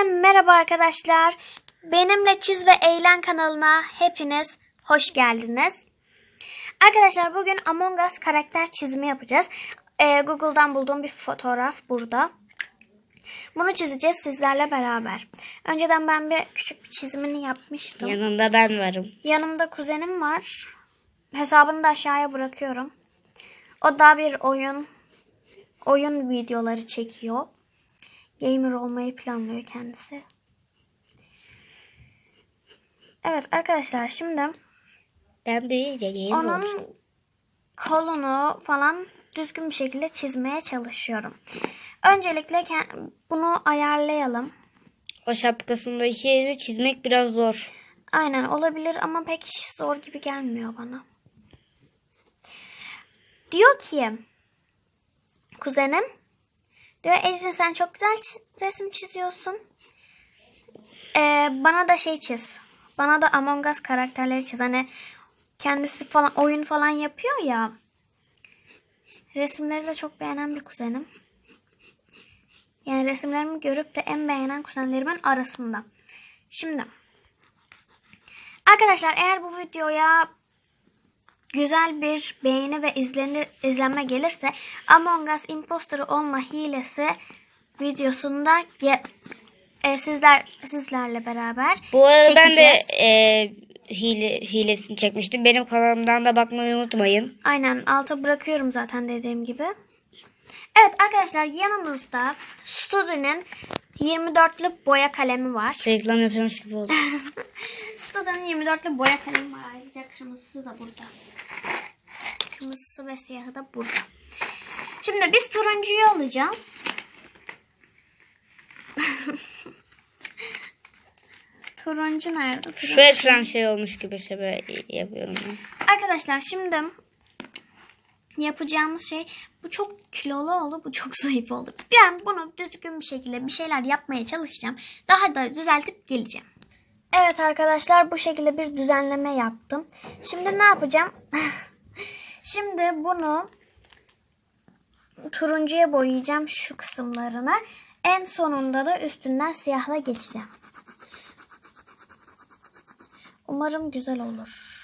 Herkese merhaba arkadaşlar. Benimle Çiz ve Eğlen kanalına hepiniz hoş geldiniz. Arkadaşlar bugün Among Us karakter çizimi yapacağız. Ee, Google'dan bulduğum bir fotoğraf burada. Bunu çizeceğiz sizlerle beraber. Önceden ben bir küçük bir çizimini yapmıştım. Yanında ben varım. Yanımda kuzenim var. Hesabını da aşağıya bırakıyorum. O da bir oyun oyun videoları çekiyor. Gamer olmayı planlıyor kendisi. Evet arkadaşlar şimdi Ben büyüyünce game onun olacağım. kolunu falan düzgün bir şekilde çizmeye çalışıyorum. Öncelikle bunu ayarlayalım. O şapkasındaki yeri çizmek biraz zor. Aynen olabilir ama pek zor gibi gelmiyor bana. Diyor ki kuzenim diyor Ecrin sen çok güzel resim çiziyorsun. Ee, bana da şey çiz. Bana da Among Us karakterleri çiz. Hani kendisi falan oyun falan yapıyor ya. Resimleri de çok beğenen bir kuzenim. Yani resimlerimi görüp de en beğenen kuzenlerimin arasında. Şimdi Arkadaşlar eğer bu videoya güzel bir beğeni ve izlenir, izlenme gelirse Among Us imposter olma hilesi videosunda e, sizler sizlerle beraber Bu arada ben de çekeceğiz. e, hile, hilesini çekmiştim. Benim kanalımdan da bakmayı unutmayın. Aynen alta bırakıyorum zaten dediğim gibi. Evet arkadaşlar yanımızda Studi'nin 24'lü boya kalemi var. Reklam yapıyormuş gibi oldu. Studa'nın 24'lü boya kalemi var. Ayrıca kırmızısı da burada. Kırmızısı ve siyahı da burada. Şimdi biz turuncuyu alacağız. Turuncu nerede? Turuncu. Şu ekran şey olmuş gibi şey böyle yapıyorum. ben. Arkadaşlar şimdi yapacağımız şey bu çok kilolu oldu, bu çok zayıf oldu. Ben bunu düzgün bir şekilde bir şeyler yapmaya çalışacağım. Daha da düzeltip geleceğim. Evet arkadaşlar bu şekilde bir düzenleme yaptım. Şimdi ne yapacağım? Şimdi bunu turuncuya boyayacağım şu kısımlarını. En sonunda da üstünden siyahla geçeceğim. Umarım güzel olur.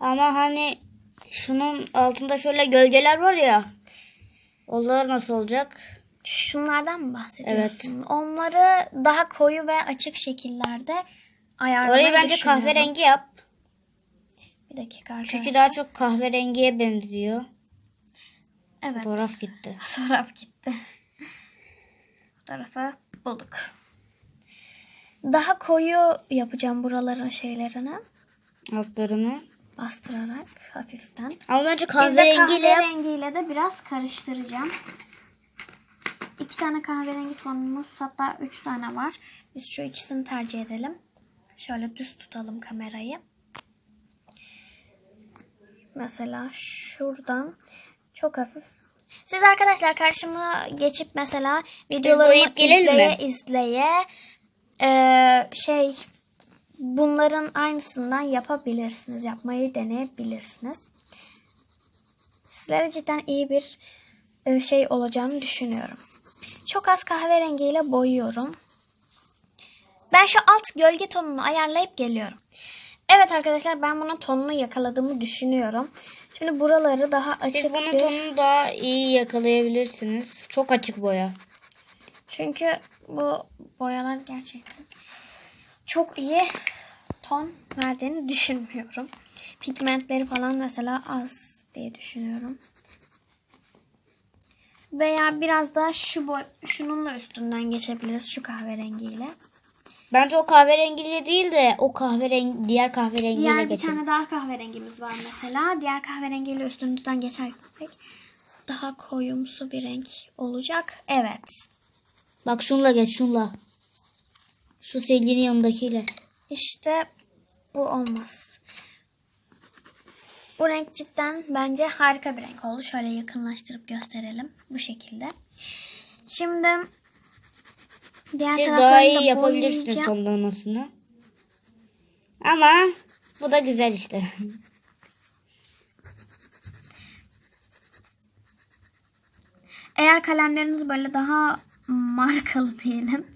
Ama hani şunun altında şöyle gölgeler var ya. Onlar nasıl olacak? Şunlardan mı bahsediyorsun? Onları daha koyu ve açık şekillerde ayarlamayı Orayı bence düşünüyorum. kahverengi yap. Bir dakika arkadaşlar. Çünkü daha çok kahverengiye benziyor. Evet. Fotoğraf gitti. Fotoğraf gitti. Fotoğrafı bulduk. Daha koyu yapacağım buraların şeylerini. Altlarını. Bastırarak hafiften. Ama bence Bir de kahverengiyle kahverengiyle de biraz karıştıracağım. İki tane kahverengi tonumuz hatta üç tane var. Biz şu ikisini tercih edelim. Şöyle düz tutalım kamerayı. Mesela şuradan çok hafif. Siz arkadaşlar karşıma geçip mesela videolarımı izleye mi? izleye eee, şey bunların aynısından yapabilirsiniz. Yapmayı deneyebilirsiniz. Sizlere cidden iyi bir e, şey olacağını düşünüyorum. Çok az kahverengiyle boyuyorum. Ben şu alt gölge tonunu ayarlayıp geliyorum. Evet arkadaşlar ben bunun tonunu yakaladığımı düşünüyorum. Şimdi buraları daha Siz açık bunun bir... tonunu daha iyi yakalayabilirsiniz. Çok açık boya. Çünkü bu boyalar gerçekten çok iyi ton verdiğini düşünmüyorum. Pigmentleri falan mesela az diye düşünüyorum. Veya biraz daha şu boy, şununla üstünden geçebiliriz şu kahverengiyle. Bence o kahverengiyle değil de o kahverengi diğer kahverengiyle Diğer bir geçelim. tane daha kahverengimiz var mesela. Diğer kahverengiyle üstünden geçersek daha koyumsu bir renk olacak. Evet. Bak şunla geç şunla. Şu silginin yanındakiyle. İşte bu olmaz. Bu renk cidden bence harika bir renk oldu. Şöyle yakınlaştırıp gösterelim. Bu şekilde. Şimdi diğer Siz daha iyi da yapabilirsiniz tonlamasını. Ama bu da güzel işte. Eğer kalemleriniz böyle daha markalı diyelim.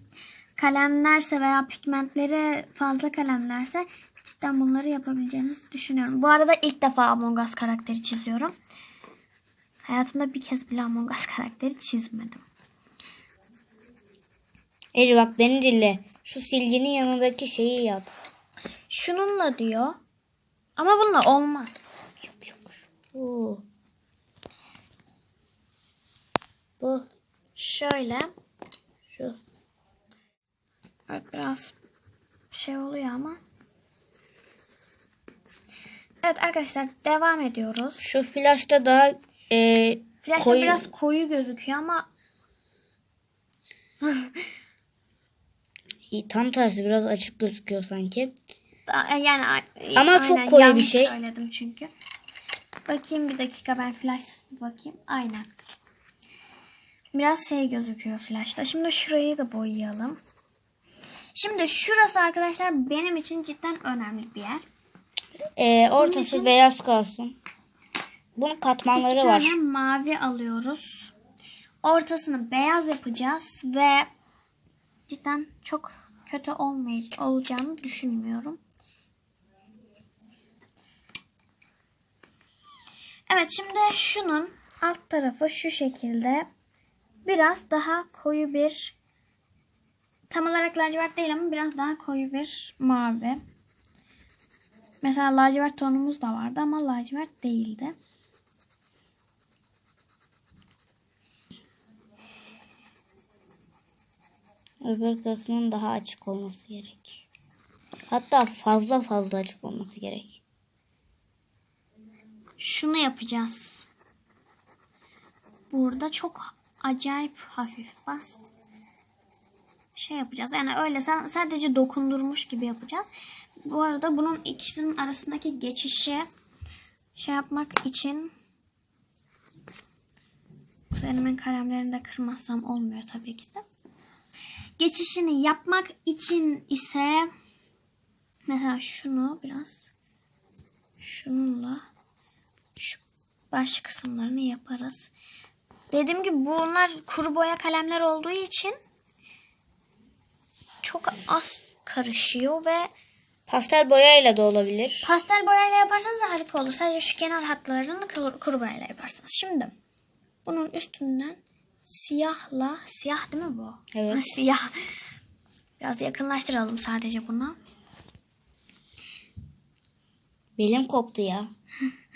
kalemlerse veya pigmentleri fazla kalemlerse cidden bunları yapabileceğinizi düşünüyorum. Bu arada ilk defa Among Us karakteri çiziyorum. Hayatımda bir kez bile Among Us karakteri çizmedim. Ece bak beni dinle. Şu silginin yanındaki şeyi yap. Şununla diyor. Ama bununla olmaz. Yok yok. Oo. Bu. Şöyle. Şu. Evet biraz şey oluyor ama. Evet arkadaşlar devam ediyoruz. Şu flaşta daha e, Flash'ta koyu- biraz koyu gözüküyor ama tam tersi biraz açık gözüküyor sanki. da- yani a- Ama çok aynen, koyu bir şey. söyledim çünkü. Bakayım bir dakika ben flash bakayım. Aynen. Biraz şey gözüküyor flash'ta. Şimdi şurayı da boyayalım. Şimdi şurası arkadaşlar benim için cidden önemli bir yer. E, ortası için- beyaz kalsın. Bunun katmanları İki var. tane mavi alıyoruz. Ortasını beyaz yapacağız ve cidden çok kötü olmayacak olacağını düşünmüyorum. Evet şimdi şunun alt tarafı şu şekilde biraz daha koyu bir tam olarak lacivert değil ama biraz daha koyu bir mavi. Mesela lacivert tonumuz da vardı ama lacivert değildi. Öbür kısmının daha açık olması gerek. Hatta fazla fazla açık olması gerek. şunu yapacağız. Burada çok acayip hafif bas. Şey yapacağız. Yani öyle sadece dokundurmuş gibi yapacağız. Bu arada bunun ikisinin arasındaki geçişi şey yapmak için Kuzenimin kalemlerini de kırmazsam olmuyor tabii ki de. Geçişini yapmak için ise mesela şunu biraz şununla şu baş kısımlarını yaparız. Dediğim gibi bunlar kuru boya kalemler olduğu için çok az karışıyor ve Pastel boyayla da olabilir. pastel boyayla yaparsanız harika olur. Sadece şu kenar hatlarını kuru, kuru boyayla yaparsanız. Şimdi bunun üstünden siyahla siyah değil mi bu? Evet. Ha, siyah. Biraz yakınlaştıralım sadece bunu. Belim koptu ya.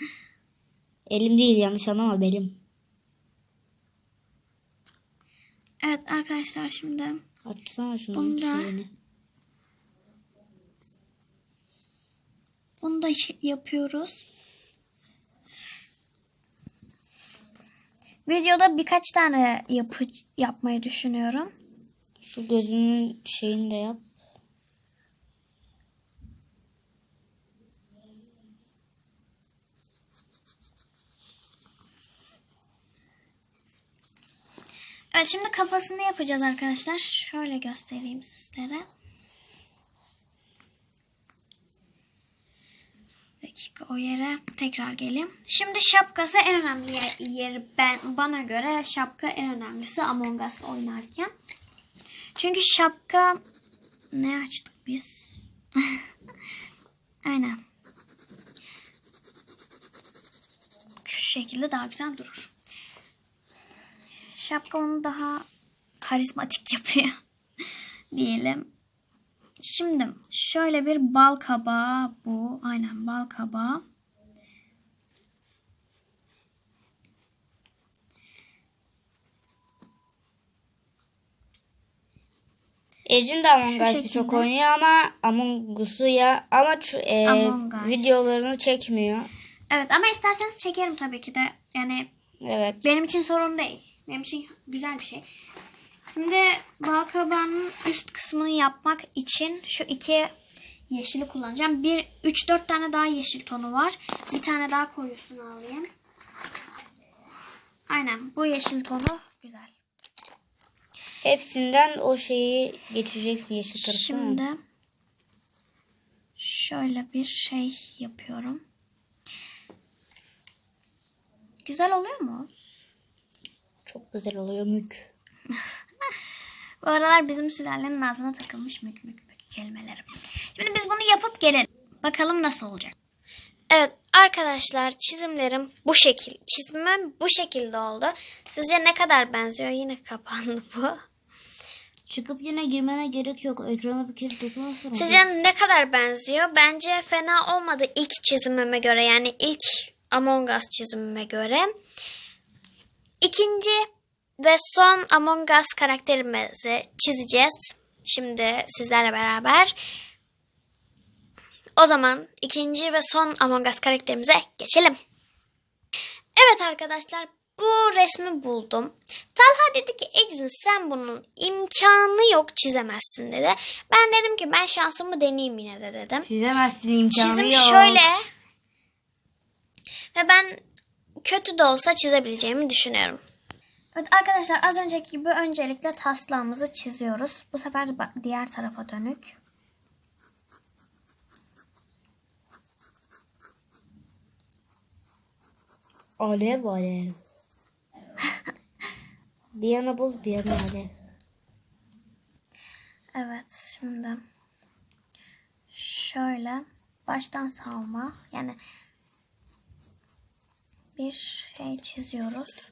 Elim değil yanlış anlama belim. Evet arkadaşlar şimdi Açsana şunun Bunda- şeyini. Bunu da iş- yapıyoruz. Videoda birkaç tane yapı yapmayı düşünüyorum. Şu gözünün şeyini de yap. Evet şimdi kafasını yapacağız arkadaşlar. Şöyle göstereyim sizlere. Bir dakika o yere tekrar geleyim. Şimdi şapkası en önemli yer- yeri ben bana göre şapka en önemlisi Among Us oynarken. Çünkü şapka ne açtık biz? Aynen. Şu şekilde daha güzel durur. Şapka onu daha karizmatik yapıyor diyelim. Şimdi şöyle bir bal kabağı bu. Aynen bal kabağı. Ecin de Among Us'ı çok oynuyor ama Among Us'u ya ama şu, e, Among Us. videolarını çekmiyor. Evet ama isterseniz çekerim tabii ki de. Yani Evet. benim için sorun değil. Benim için güzel bir şey. Şimdi bal kabağının üst kısmını yapmak için şu iki yeşili kullanacağım. Bir, üç, dört tane daha yeşil tonu var. Bir tane daha koyusunu alayım. Aynen bu yeşil tonu güzel. Hepsinden o şeyi geçeceksin yeşil tarafı? Şimdi şöyle bir şey yapıyorum. Güzel oluyor mu? Çok güzel oluyor mük. Bu aralar bizim sülalenin ağzına takılmış mük mük mük kelimelerim. Şimdi biz bunu yapıp gelelim. Bakalım nasıl olacak. Evet arkadaşlar çizimlerim bu şekil. Çizimim bu şekilde oldu. Sizce ne kadar benziyor? Yine kapandı bu. Çıkıp yine girmene gerek yok. Ekrana bir kere dokunursan. Sizce ne kadar benziyor? Bence fena olmadı ilk çizimime göre. Yani ilk Among Us çizimime göre. İkinci ve son Among Us karakterimizi çizeceğiz. Şimdi sizlerle beraber. O zaman ikinci ve son Among Us karakterimize geçelim. Evet arkadaşlar bu resmi buldum. Talha dedi ki Ecrin sen bunun imkanı yok çizemezsin dedi. Ben dedim ki ben şansımı deneyeyim yine de dedim. Çizemezsin imkanı Çizim yok. şöyle ve ben kötü de olsa çizebileceğimi düşünüyorum. Evet arkadaşlar az önceki gibi öncelikle taslağımızı çiziyoruz. Bu sefer de bak- diğer tarafa dönük. Alev alev. Bir yana bul bir yana alev. Evet şimdi şöyle baştan savma yani bir şey çiziyoruz.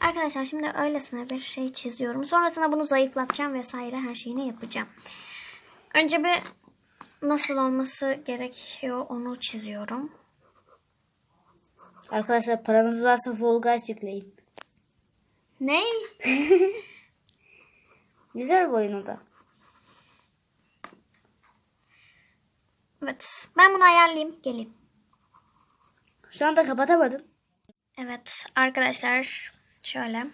Arkadaşlar şimdi öylesine bir şey çiziyorum. Sonrasında bunu zayıflatacağım vesaire her şeyini yapacağım. Önce bir nasıl olması gerekiyor onu çiziyorum. Arkadaşlar paranız varsa Fall Guys yükleyin. Ne? Güzel bir oyun o da. Evet ben bunu ayarlayayım geleyim. Şu anda kapatamadım. Evet arkadaşlar şöyle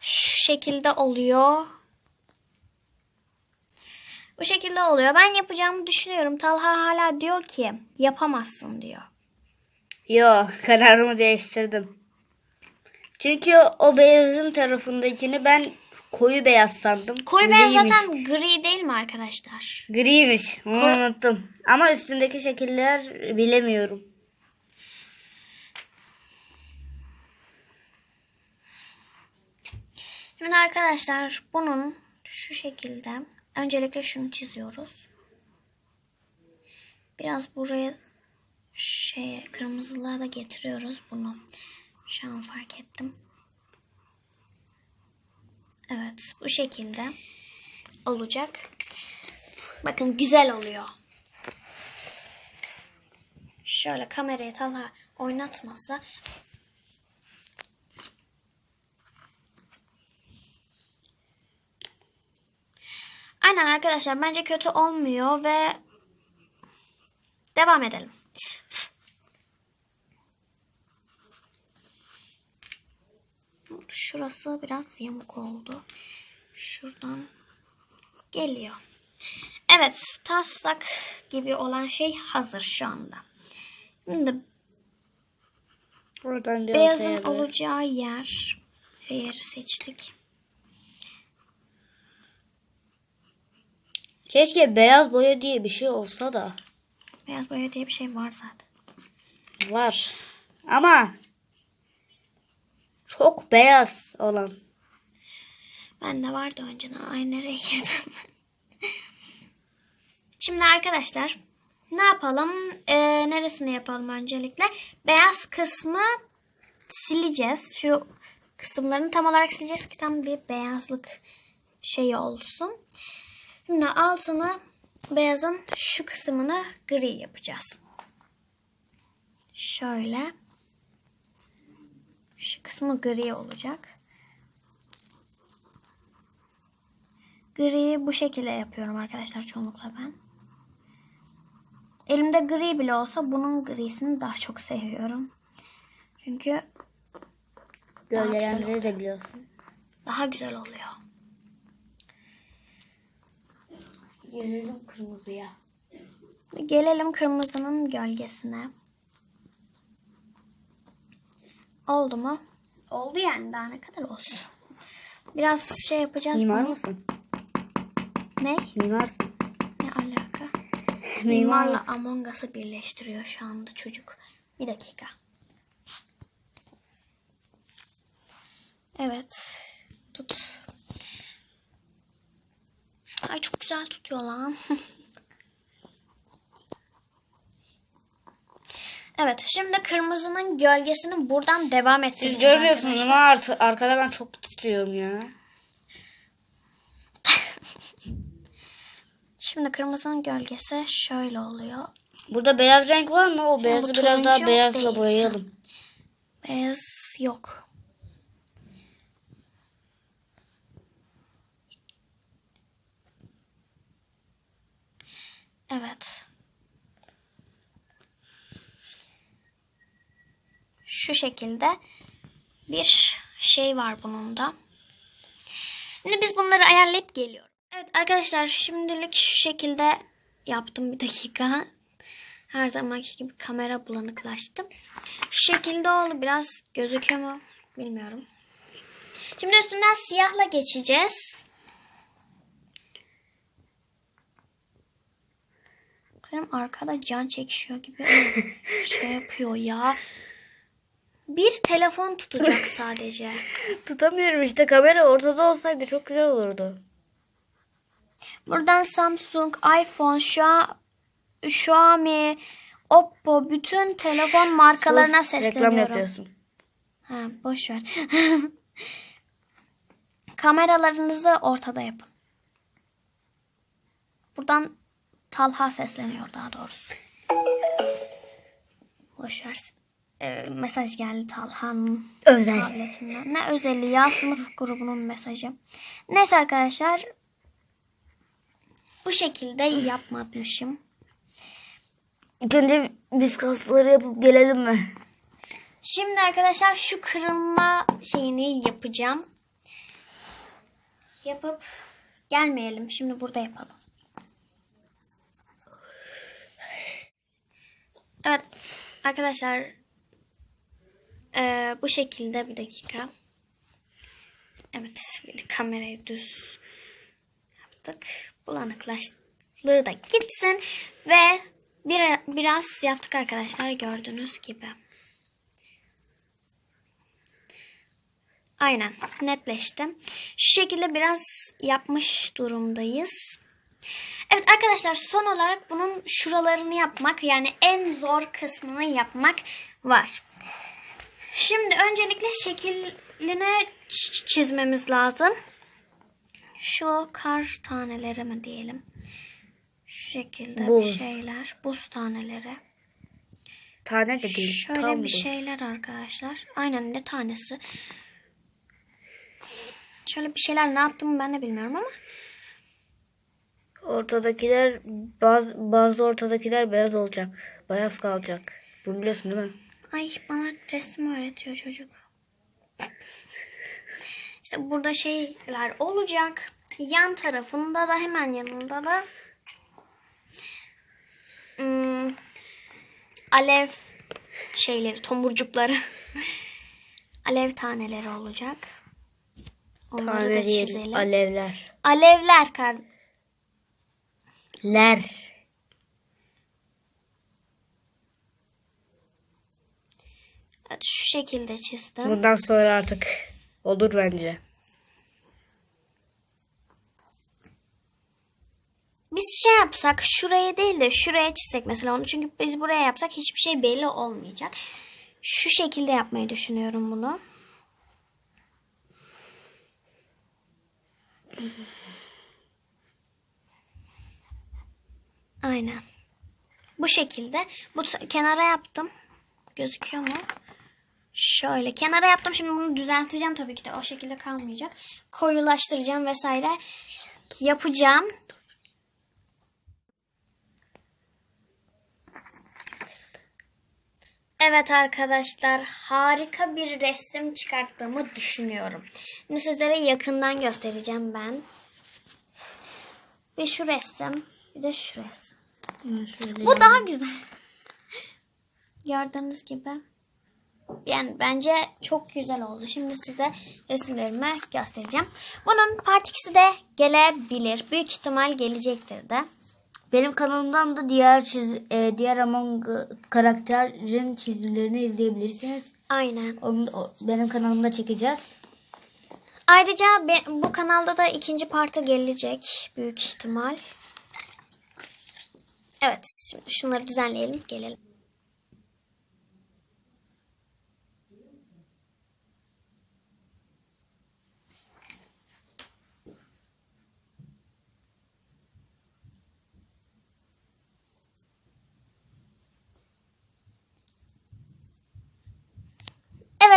şu şekilde oluyor. Bu şekilde oluyor. Ben yapacağımı düşünüyorum. Talha hala diyor ki yapamazsın diyor. Yo kararımı değiştirdim. Çünkü o beyazın tarafındakini ben koyu beyaz sandım. Koyu beyaz Griymiş. zaten gri değil mi arkadaşlar? Griymiş. Onu unuttum. Ama üstündeki şekiller bilemiyorum. Şimdi arkadaşlar bunun şu şekilde öncelikle şunu çiziyoruz. Biraz buraya şey kırmızılığa da getiriyoruz bunu. Şu an fark ettim. Evet bu şekilde olacak. Bakın güzel oluyor. Şöyle kamerayı Talha oynatmasa Aynen arkadaşlar bence kötü olmuyor ve devam edelim. Şurası biraz yamuk oldu. Şuradan geliyor. Evet taslak gibi olan şey hazır şu anda. Şimdi Oradan beyazın doğru. olacağı yer yeri seçtik. Keşke beyaz boya diye bir şey olsa da. Beyaz boya diye bir şey var zaten. Var. Ama çok beyaz olan. Ben de vardı önceden. Ay nereye girdim? Şimdi arkadaşlar ne yapalım? Ee, neresini yapalım öncelikle? Beyaz kısmı sileceğiz. Şu kısımlarını tam olarak sileceğiz ki tam bir beyazlık şeyi olsun. Şimdi altını beyazın şu kısmını gri yapacağız. Şöyle. Şu kısmı gri olacak. Gri bu şekilde yapıyorum arkadaşlar çoğunlukla ben. Elimde gri bile olsa bunun grisini daha çok seviyorum. Çünkü Gölgelenleri de biliyorsun. daha güzel oluyor. Gelelim kırmızıya. Gelelim kırmızının gölgesine. Oldu mu? Oldu yani daha ne kadar olsun. Biraz şey yapacağız. Mimar bunu. mısın? Ne? Mimarsın. Ne alaka? Mimar Mimarla mısın? Among Us'ı birleştiriyor şu anda çocuk. Bir dakika. Evet. Tut. Ay çok güzel tutuyor lan. evet şimdi kırmızının gölgesini buradan devam ettireceğiz Siz görmüyorsunuz arkadaşlar. ama artık arkada ben çok titriyorum ya. Şimdi kırmızının gölgesi şöyle oluyor. Burada beyaz renk var mı? O beyazı bu biraz daha turuncu beyazla değil. boyayalım. Beyaz yok. Evet. Şu şekilde bir şey var bunun da. Şimdi biz bunları ayarlayıp geliyoruz. Evet arkadaşlar şimdilik şu şekilde yaptım bir dakika. Her zamanki gibi kamera bulanıklaştı. Şu şekilde oldu. Biraz gözüküyor mu bilmiyorum. Şimdi üstünden siyahla geçeceğiz. Benim arkada can çekişiyor gibi şey yapıyor ya. Bir telefon tutacak sadece. Tutamıyorum işte kamera ortada olsaydı çok güzel olurdu. Buradan Samsung, iPhone, Xia- Xiaomi, Oppo bütün telefon markalarına Sus, Reklam sesleniyorum. yapıyorsun. Ha, boş ver. Kameralarınızı ortada yapın. Buradan Talha sesleniyor daha doğrusu. Boş ver. Ee, mesaj geldi Talha'nın Özel. tabletinden. Ne özelliği ya sınıf grubunun mesajı. Neyse arkadaşlar. Bu şekilde yapmamışım. İlk önce biz kasları yapıp gelelim mi? Şimdi arkadaşlar şu kırılma şeyini yapacağım. Yapıp gelmeyelim. Şimdi burada yapalım. Evet arkadaşlar eee, bu şekilde bir dakika. Evet kamerayı düz yaptık. Bulanıklaşlığı da gitsin ve bir, biraz yaptık arkadaşlar gördüğünüz gibi. Aynen netleşti. Şu şekilde biraz yapmış durumdayız. Evet arkadaşlar son olarak bunun şuralarını yapmak yani en zor kısmını yapmak var. Şimdi öncelikle şekilini ç- çizmemiz lazım. Şu kar taneleri mi diyelim. Şu şekilde Buz. bir şeyler. Buz taneleri. Tane de değil. Şöyle tam bir bu. şeyler arkadaşlar. Aynen ne tanesi. Şöyle bir şeyler ne yaptım ben de bilmiyorum ama. Ortadakiler bazı, bazı ortadakiler beyaz olacak. Beyaz kalacak. Bunu biliyorsun değil mi? Ay bana resim öğretiyor çocuk. İşte burada şeyler olacak. Yan tarafında da hemen yanında da hmm, alev şeyleri, tomurcukları. alev taneleri olacak. Onları Tane da çizelim. Alevler. Alevler kar Ler. Şu şekilde çizdim. Bundan sonra artık olur bence. Biz şey yapsak şuraya değil de şuraya çizsek mesela onu. Çünkü biz buraya yapsak hiçbir şey belli olmayacak. Şu şekilde yapmayı düşünüyorum bunu. Aynen. Bu şekilde. Bu kenara yaptım. Gözüküyor mu? Şöyle kenara yaptım. Şimdi bunu düzelteceğim tabii ki de. O şekilde kalmayacak. Koyulaştıracağım vesaire. Yapacağım. Evet arkadaşlar harika bir resim çıkarttığımı düşünüyorum. Şimdi sizlere yakından göstereceğim ben. Bir şu resim bir de şu resim. Şöyle. Bu daha güzel. Gördüğünüz gibi. Yani bence çok güzel oldu. Şimdi size resimlerimi göstereceğim. Bunun part 2'si de gelebilir. Büyük ihtimal gelecektir de. Benim kanalımdan da diğer çiz, e, diğer Among karakterin çizimlerini izleyebilirsiniz. Aynen. Onu, o- benim kanalımda çekeceğiz. Ayrıca be- bu kanalda da ikinci partı gelecek büyük ihtimal. Evet, şimdi şunları düzenleyelim, gelelim.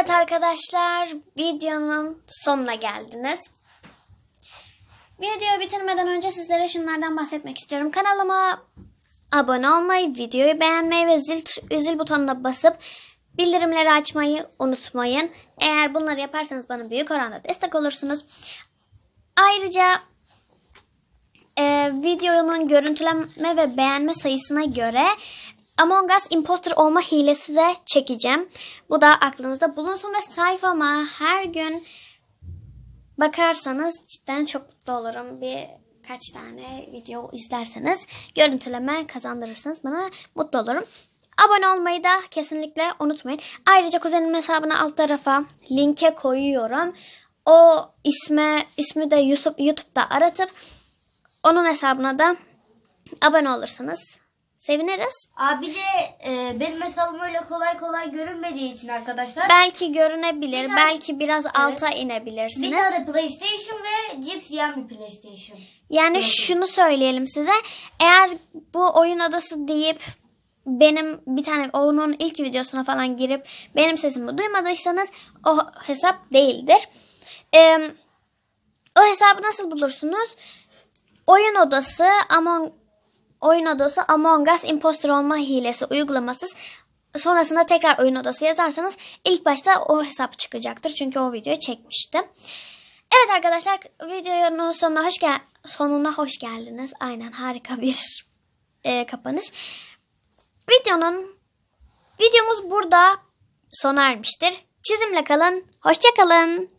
Evet arkadaşlar, videonun sonuna geldiniz. Videoyu bitirmeden önce sizlere şunlardan bahsetmek istiyorum. Kanalıma abone olmayı, videoyu beğenmeyi ve zil, zil butonuna basıp bildirimleri açmayı unutmayın. Eğer bunları yaparsanız bana büyük oranda destek olursunuz. Ayrıca e, videonun görüntüleme ve beğenme sayısına göre Among Us imposter olma hilesi de çekeceğim. Bu da aklınızda bulunsun ve sayfama her gün bakarsanız cidden çok mutlu olurum. Bir kaç tane video izlerseniz görüntüleme kazandırırsınız. Bana mutlu olurum. Abone olmayı da kesinlikle unutmayın. Ayrıca kuzenimin hesabını alt tarafa linke koyuyorum. O isme ismi de Yusuf YouTube'da aratıp onun hesabına da abone olursanız seviniriz. Abi de e, benim hesabım öyle kolay kolay görünmediği için arkadaşlar. Belki görünebilir, Bir tane- belki biraz alta inebilirsiniz. bir tane PlayStation ve cips yiyen bir PlayStation. Yani şunu söyleyelim size. Eğer bu oyun adası deyip benim bir tane onun ilk videosuna falan girip benim sesimi duymadıysanız o hesap değildir. Ee, o hesabı nasıl bulursunuz? Oyun odası Among oyun odası Among Us imposter olma hilesi uygulamasız sonrasında tekrar oyun odası yazarsanız ilk başta o hesap çıkacaktır. Çünkü o videoyu çekmiştim. Evet arkadaşlar videonun sonuna hoş gel sonuna hoş geldiniz. Aynen harika bir e, kapanış. Videonun videomuz burada sona ermiştir. Çizimle kalın. Hoşça kalın.